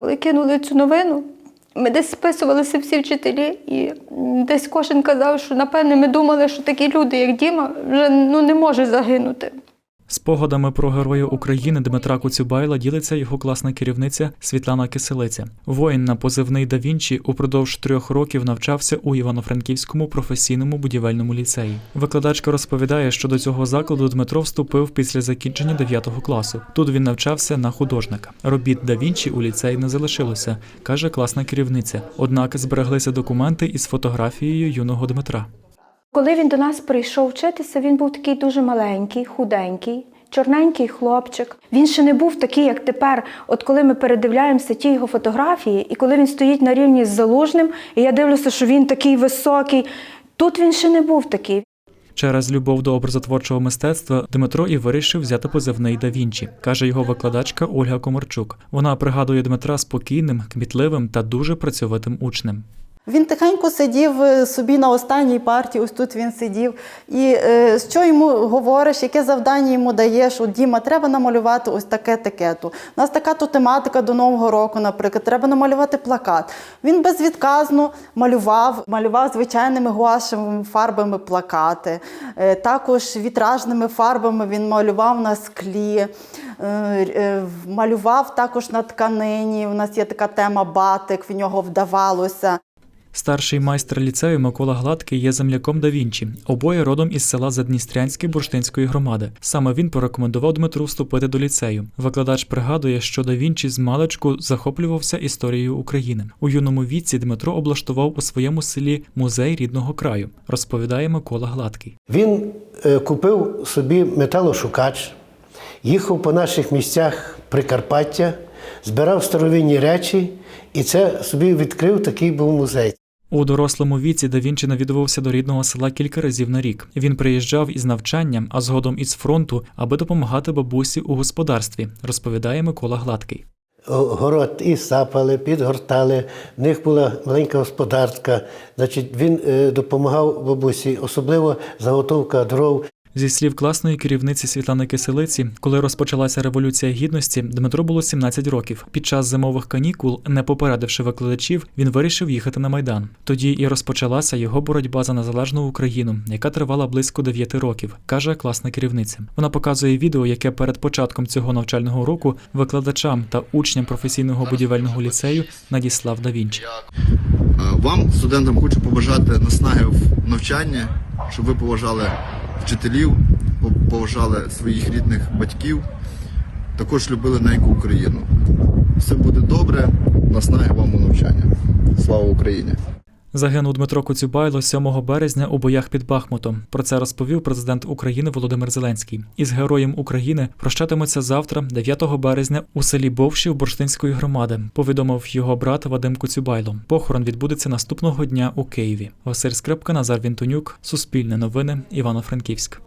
Коли кинули цю новину, ми десь списувалися всі вчителі, і десь кожен казав, що напевне ми думали, що такі люди, як Діма, вже ну, не можуть загинути. Спогадами про героя України Дмитра Коцюбайла ділиться його класна керівниця Світлана Киселиця. Воїн на позивний да Вінчі упродовж трьох років навчався у Івано-Франківському професійному будівельному ліцеї. Викладачка розповідає, що до цього закладу Дмитро вступив після закінчення 9 класу. Тут він навчався на художника. Робіт да Вінчі у ліцеї не залишилося, каже класна керівниця. Однак збереглися документи із фотографією юного Дмитра. Коли він до нас прийшов вчитися, він був такий дуже маленький, худенький, чорненький хлопчик. Він ще не був такий, як тепер. От коли ми передивляємося ті його фотографії, і коли він стоїть на рівні з залужним, і я дивлюся, що він такий високий. Тут він ще не був такий. Через любов до образотворчого мистецтва Дмитро і вирішив взяти позивний да Вінчі, каже його викладачка Ольга Комарчук. Вона пригадує Дмитра спокійним, кмітливим та дуже працьовитим учнем. Він тихенько сидів е, собі на останній парті, ось тут він сидів. І е, що йому говориш, яке завдання йому даєш? От Діма, треба намалювати ось таке такету. У нас така то тематика до Нового року, наприклад, треба намалювати плакат. Він безвідказно малював, малював звичайними гуашевими фарбами плакати. Е, також вітражними фарбами він малював на склі. Е, е, Малював також на тканині. У нас є така тема батик, в нього вдавалося. Старший майстер ліцею Микола Гладкий є земляком да Вінчі, обоє родом із села Задністрянське Бурштинської громади. Саме він порекомендував Дмитру вступити до ліцею. Викладач пригадує, що да Вінчі з маличку захоплювався історією України. У юному віці Дмитро облаштував у своєму селі музей рідного краю, розповідає Микола Гладкий. Він е, купив собі металошукач, їхав по наших місцях Прикарпаття, збирав старовинні речі, і це собі відкрив такий був музей. У дорослому віці да Вінчі навідувався до рідного села кілька разів на рік. Він приїжджав із навчанням, а згодом із фронту, аби допомагати бабусі у господарстві, розповідає Микола Гладкий. Город і сапали, підгортали. В них була маленька господарка. Значить, він е, допомагав бабусі, особливо заготовка дров. Зі слів класної керівниці Світлани Киселиці, коли розпочалася революція гідності, Дмитро було 17 років. Під час зимових канікул, не попередивши викладачів, він вирішив їхати на майдан. Тоді і розпочалася його боротьба за незалежну Україну, яка тривала близько 9 років, каже класна керівниця. Вона показує відео, яке перед початком цього навчального року викладачам та учням професійного будівельного ліцею надіслав да Вінчі. Е, Вам, студентам, хочу побажати наснаги в навчанні, щоб ви поважали вчителів, поважали своїх рідних батьків, також любили неньку Україну. Все буде добре, наснаги вам у навчання. Слава Україні! Загинув Дмитро Коцюбайло 7 березня у боях під Бахмутом. Про це розповів президент України Володимир Зеленський. Із героєм України прощатимуться завтра, 9 березня, у селі Бовшів Бурштинської громади. Повідомив його брат Вадим Коцюбайло. Похорон відбудеться наступного дня у Києві. Василь Скрипка, Назар Вінтонюк, Суспільне новини, Івано-Франківськ.